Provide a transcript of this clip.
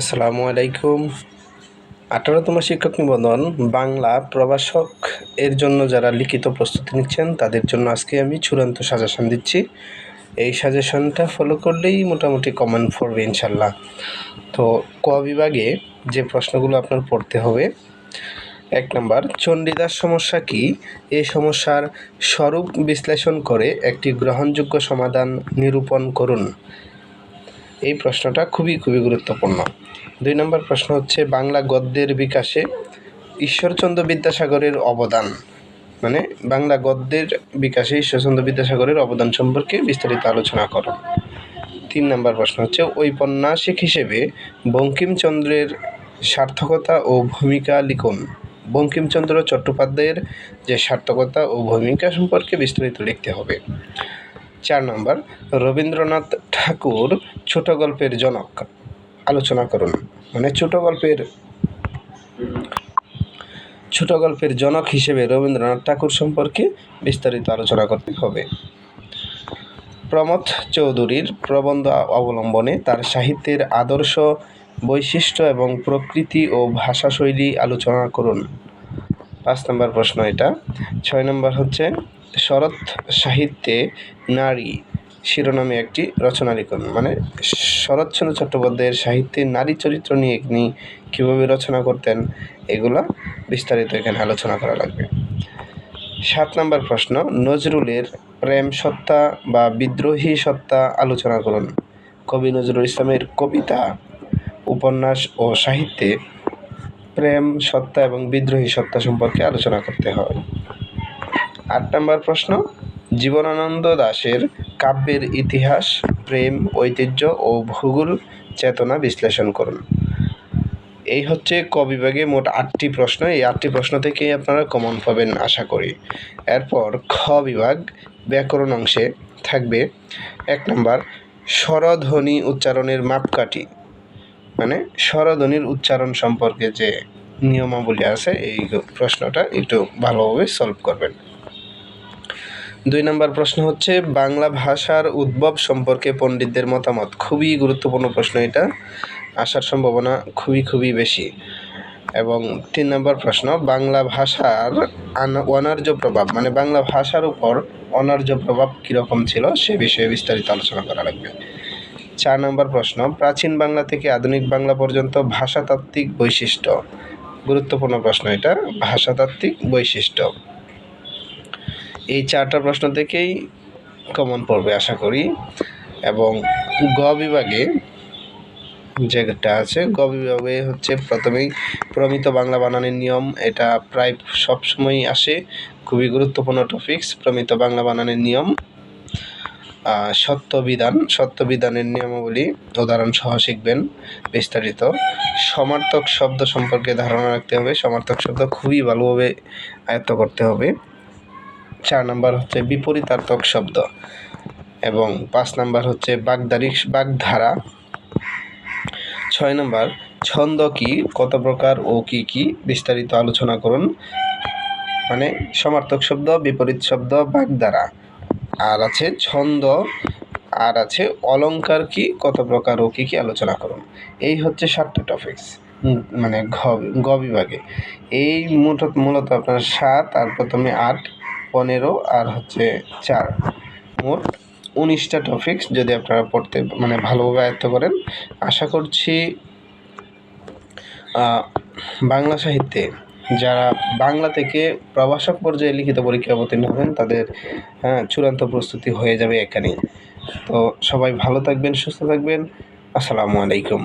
আসসালামু আলাইকুম। আঠারোতম শিক্ষক নিবন্ধন, বাংলা প্রভাষক এর জন্য যারা লিখিত প্রস্তুতি নিচ্ছেন, তাদের জন্য আজকে আমি চূড়ান্ত সাজেশন দিচ্ছি। এই সাজেশনটা ফলো করলেই মোটামুটি কমন পড়বে ইনশাল্লাহ তো ক বিভাগে যে প্রশ্নগুলো আপনার পড়তে হবে, এক নম্বর, চণ্ডীদাস সমস্যা কি? এই সমস্যার স্বরূপ বিশ্লেষণ করে একটি গ্রহণযোগ্য সমাধান নিরূপণ করুন। এই প্রশ্নটা খুবই খুবই গুরুত্বপূর্ণ। দুই নম্বর প্রশ্ন হচ্ছে, বাংলা গদ্যের বিকাশে ঈশ্বরচন্দ্র বিদ্যাসাগরের অবদান। মানে বাংলা গদ্যের বিকাশে ঈশ্বরচন্দ্র বিদ্যাসাগরের অবদান সম্পর্কে বিস্তারিত আলোচনা করো। তিন নম্বর প্রশ্ন হচ্ছে, ঔপন্যাসিক হিসেবে বঙ্কিমচন্দ্রের সার্থকতা ও ভূমিকা লিখুন। বঙ্কিমচন্দ্র চট্টোপাধ্যায়ের যে সার্থকতা ও ভূমিকা সম্পর্কে বিস্তারিত লিখতে হবে। চার নম্বর, রবীন্দ্রনাথ ঠাকুর ছোট গল্পের জনক। আলোচনা করুন। মানে ছোট গল্পের ছোট গল্পের জনক হিসেবে রবীন্দ্রনাথ ঠাকুর সম্পর্কে বিস্তারিত আলোচনা করতে হবে। প্রমথ চৌধুরীর প্রবন্ধ অবলম্বনে তার সাহিত্যের আদর্শ, বৈশিষ্ট্য এবং প্রকৃতি ও ভাষাশৈলী আলোচনা করুন। পাঁচ নম্বর প্রশ্ন এটা। ছয় নম্বর হচ্ছে, শরৎ সাহিত্যে নারী শিরোনামে একটি রচনা লিখুন মানে শরৎচন্দ্র চট্টোপাধ্যায়ের সাহিত্যে নারী চরিত্র নিয়ে তিনি কীভাবে রচনা করতেন, এগুলো বিস্তারিত এখানে আলোচনা করা লাগবে। সাত নম্বর প্রশ্ন, নজরুলের প্রেম সত্তা বা বিদ্রোহী সত্তা আলোচনা করুন। কবি নজরুল ইসলামের কবিতা, উপন্যাস ও সাহিত্যে প্রেম সত্তা এবং বিদ্রোহী সত্তা সম্পর্কে আলোচনা করতে হয়। আট নম্বর প্রশ্ন, জীবনানন্দ দাশের কাব্যের ইতিহাস, প্রেম, ঐতিহ্য ও ভূগোল চেতনা বিশ্লেষণ করুন। এই হচ্ছে ক বিভাগে মোট আটটি প্রশ্ন। এই আটটি প্রশ্ন থেকেই আপনারা কমন পাবেন, আশা করি। এরপর খ বিভাগ ব্যাকরণ অংশে থাকবে। এক নম্বর, স্বরধ্বনি উচ্চারণের মাপকাঠি। মানে স্বরধ্বনির উচ্চারণ সম্পর্কে যে নিয়মাবলী আছে, এই প্রশ্নটা একটু ভালোভাবে সলভ করবেন। দুই নম্বর প্রশ্ন হচ্ছে, বাংলা ভাষার উদ্ভব সম্পর্কে পণ্ডিতদের মতামত। খুবই গুরুত্বপূর্ণ প্রশ্ন এটা, আসার সম্ভাবনা খুবই খুবই বেশি। এবং তিন নম্বর প্রশ্ন, বাংলা ভাষার অনার্য প্রভাব মানে বাংলা ভাষার উপর অনার্য প্রভাব কীরকম ছিল সে বিষয়ে বিস্তারিত আলোচনা করা লাগবে। চার নম্বর প্রশ্ন, প্রাচীন বাংলা থেকে আধুনিক বাংলা পর্যন্ত ভাষাতাত্ত্বিক বৈশিষ্ট্য? গুরুত্বপূর্ণ প্রশ্ন এটা, ভাষাতাত্ত্বিক বৈশিষ্ট্য। এই চারটা প্রশ্ন থেকেই কমন পড়বে আশা করি। এবং গ বিভাগে যেটা আছে, গ বিভাগে হচ্ছে প্রথমেই প্রমিত বাংলা বানানের নিয়ম। এটা প্রায় সবসময়ই আসে, খুবই গুরুত্বপূর্ণ টপিক্স প্রমিত বাংলা বানানের নিয়ম। সত্যবিধান সত্যবিধানের নিয়মাবলী উদাহরণ সহ শিখবেন বিস্তারিত। সমার্থক শব্দ সম্পর্কে ধারণা রাখতে হবে, সমার্থক শব্দ খুবই ভালোভাবে আয়ত্ত করতে হবে। চার নাম্বার হচ্ছে বিপরীতার্থক শব্দ এবং পাঁচ নাম্বার হচ্ছে বাগদারি, বাগধারা। ছয় নম্বর, ছন্দ কি, কত প্রকার ও কি কি, বিস্তারিত আলোচনা করুন। মানে সমার্থক শব্দ, বিপরীত শব্দ, বাগধারা। আর আছে ছন্দ, আর আছে অলঙ্কার কি, কত প্রকার ও কী কী, আলোচনা করুন। এই হচ্ছে সাতটা টপিক্স মানে ঘ বিভাগে। এই মূলত মূলত আপনার সাত, আর প্রথমে আট। পনেরো আর হচ্ছে চার। মোট উনিশটা টপিক্স যদি আপনারা পড়তে মানে ভালোভাবে আয়ত্ত করেন, আশা করছি বাংলা সাহিত্যে যারা বাংলা থেকে প্রভাষক পর্যায়ে লিখিত পরীক্ষা অবতীর্ণ হবেন, তাদের হ্যাঁ চূড়ান্ত প্রস্তুতি হয়ে যাবে এখানেই। তো সবাই ভালো থাকবেন, সুস্থ থাকবেন। আসসালামু আলাইকুম।